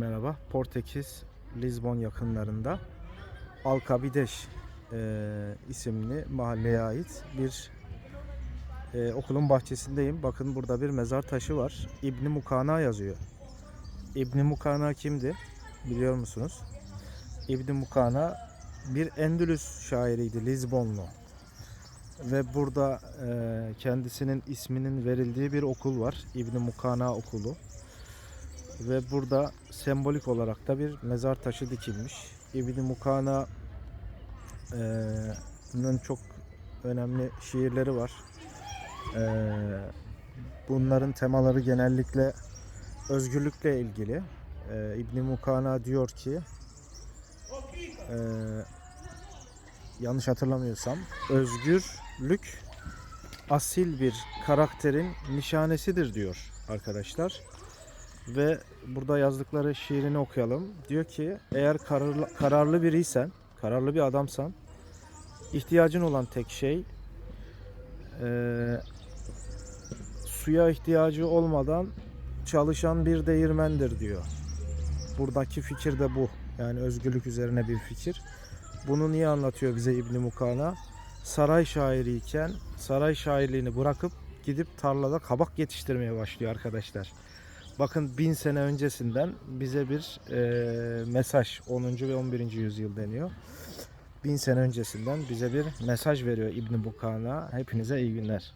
Merhaba. Portekiz, Lizbon yakınlarında Alcabideş e, isimli mahalleye ait bir e, okulun bahçesindeyim. Bakın burada bir mezar taşı var. İbni Mukana yazıyor. İbni Mukana kimdi? Biliyor musunuz? İbni Mukana bir Endülüs şairiydi, Lizbonlu. Ve burada e, kendisinin isminin verildiği bir okul var. İbni Mukana okulu. Ve burada sembolik olarak da bir mezar taşı dikilmiş. İbn Mukana'nın çok önemli şiirleri var. Eee, bunların temaları genellikle özgürlükle ilgili. Eee İbn Mukana diyor ki yanlış hatırlamıyorsam özgürlük asil bir karakterin nişanesidir diyor arkadaşlar. Ve burada yazdıkları şiirini okuyalım. Diyor ki eğer kararlı, kararlı biriysen, kararlı bir adamsan ihtiyacın olan tek şey eee, suya ihtiyacı olmadan çalışan bir değirmendir diyor. Buradaki fikir de bu. Yani özgürlük üzerine bir fikir. Bunu niye anlatıyor bize İbn Mukana? Saray şairiyken saray şairliğini bırakıp gidip tarlada kabak yetiştirmeye başlıyor arkadaşlar. Bakın bin sene öncesinden bize bir e, mesaj 10. ve 11. yüzyıl deniyor. Bin sene öncesinden bize bir mesaj veriyor İbn Bukana. Hepinize iyi günler.